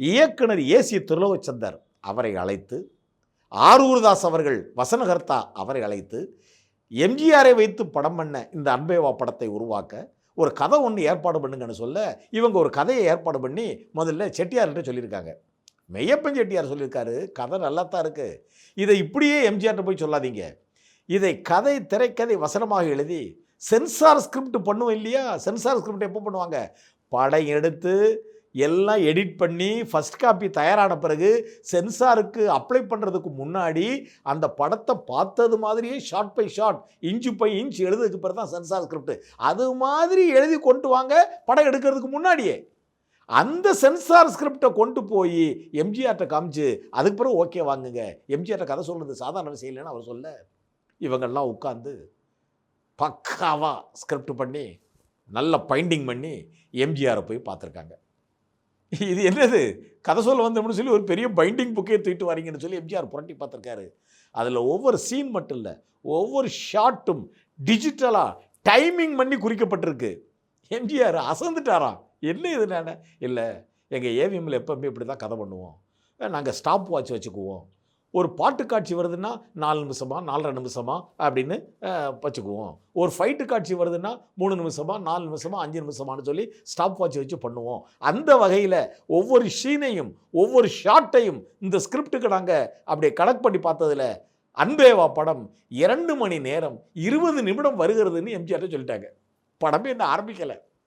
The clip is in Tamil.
இயக்குனர் ஏசி திருலோகச்சந்தர் அவரை அழைத்து ஆரூர்தாஸ் அவர்கள் வசனகர்த்தா அவரை அழைத்து எம்ஜிஆரை வைத்து படம் பண்ண இந்த அன்பேவா படத்தை உருவாக்க ஒரு கதை ஒன்று ஏற்பாடு பண்ணுங்கன்னு சொல்ல இவங்க ஒரு கதையை ஏற்பாடு பண்ணி முதல்ல செட்டியார்கிட்ட சொல்லியிருக்காங்க. மெய்யப்பன் செட்டியார் சொல்லியிருக்காரு கதை நல்லா தான் இருக்குது இதை இப்படியே எம்ஜிஆர்கிட்ட போய் சொல்லாதீங்க. இதை கதை திரைக்கதை வசனமாக எழுதி சென்சார் ஸ்கிரிப்ட் பண்ணுவோம் இல்லையா? சென்சார் ஸ்கிரிப்ட் எப்போ பண்ணுவாங்க? படம் எடுத்து எல்லாம் எடிட் பண்ணி ஃபஸ்ட் காப்பி தயாரான பிறகு சென்சாருக்கு அப்ளை பண்ணுறதுக்கு முன்னாடி அந்த படத்தை பார்த்தது மாதிரியே short by short inch by inch எழுதுறதுக்கு பிறகு தான் சென்சார் ஸ்கிரிப்ட் அது மாதிரி எழுதி கொண்டு வாங்க படம் எடுக்கிறதுக்கு முன்னாடியே. அந்த சென்சார் ஸ்கிரிப்டை கொண்டு போய் எம்ஜிஆர்கிட்ட காமிச்சு அதுக்கு பிறகு ஓகே வாங்குங்க. எம்ஜிஆர்ட்ட கதை சொல்கிறது சாதாரண விஷயம் இல்லைன்னு அவர் சொல்ல. இவங்கெல்லாம் உட்காந்து பக்காவாக ஸ்கிரிப்ட் பண்ணி நல்ல பைண்டிங் பண்ணி எம்ஜிஆரை போய் பார்த்துருக்காங்க. இது என்னது? கதை சொல்ல வந்தோம்னு சொல்லி ஒரு பெரிய பைண்டிங் புக்கே தூக்கிட்டு வரீங்கன்னு சொல்லி எம்ஜிஆர் புரட்டி பார்த்துருக்காரு. அதில் ஒவ்வொரு சீன் மட்டும் இல்லை ஒவ்வொரு ஷாட்டும் டிஜிட்டலாக டைமிங் பண்ணி குறிக்கப்பட்டிருக்கு. எம்ஜிஆர் அசந்துட்டாரா? என்ன இது நான்? இல்லை எங்கள் ஏவிஎம்மில் எப்போவுமே இப்படி தான் கதை பண்ணுவோம். நாங்கள் ஸ்டாப் வாட்ச் வச்சுக்குவோம். ஒரு பாட்டு காட்சி வருதுன்னா நாலு நிமிஷமா நாலரை நிமிஷமா அப்படின்னு வச்சுக்குவோம். ஒரு ஃபைட்டு காட்சி வருதுன்னா மூணு நிமிஷமா நாலு நிமிஷமா அஞ்சு நிமிஷமானு சொல்லி ஸ்டாப் வாட்ச் வச்சு பண்ணுவோம். அந்த வகையில் ஒவ்வொரு ஷீனையும் ஒவ்வொரு ஷாட்டையும் இந்த ஸ்கிரிப்டுக்கு நாங்கள் அப்படியே கனெக்ட் பண்ணி பார்த்ததுல அன்பேவா படம் இரண்டு மணி நேரம் இருபது நிமிடம் வருகிறதுன்னு எம்ஜிஆர்ட்ட சொல்லிட்டாங்க. படமே இன்னும் ஆரம்பிக்கலை.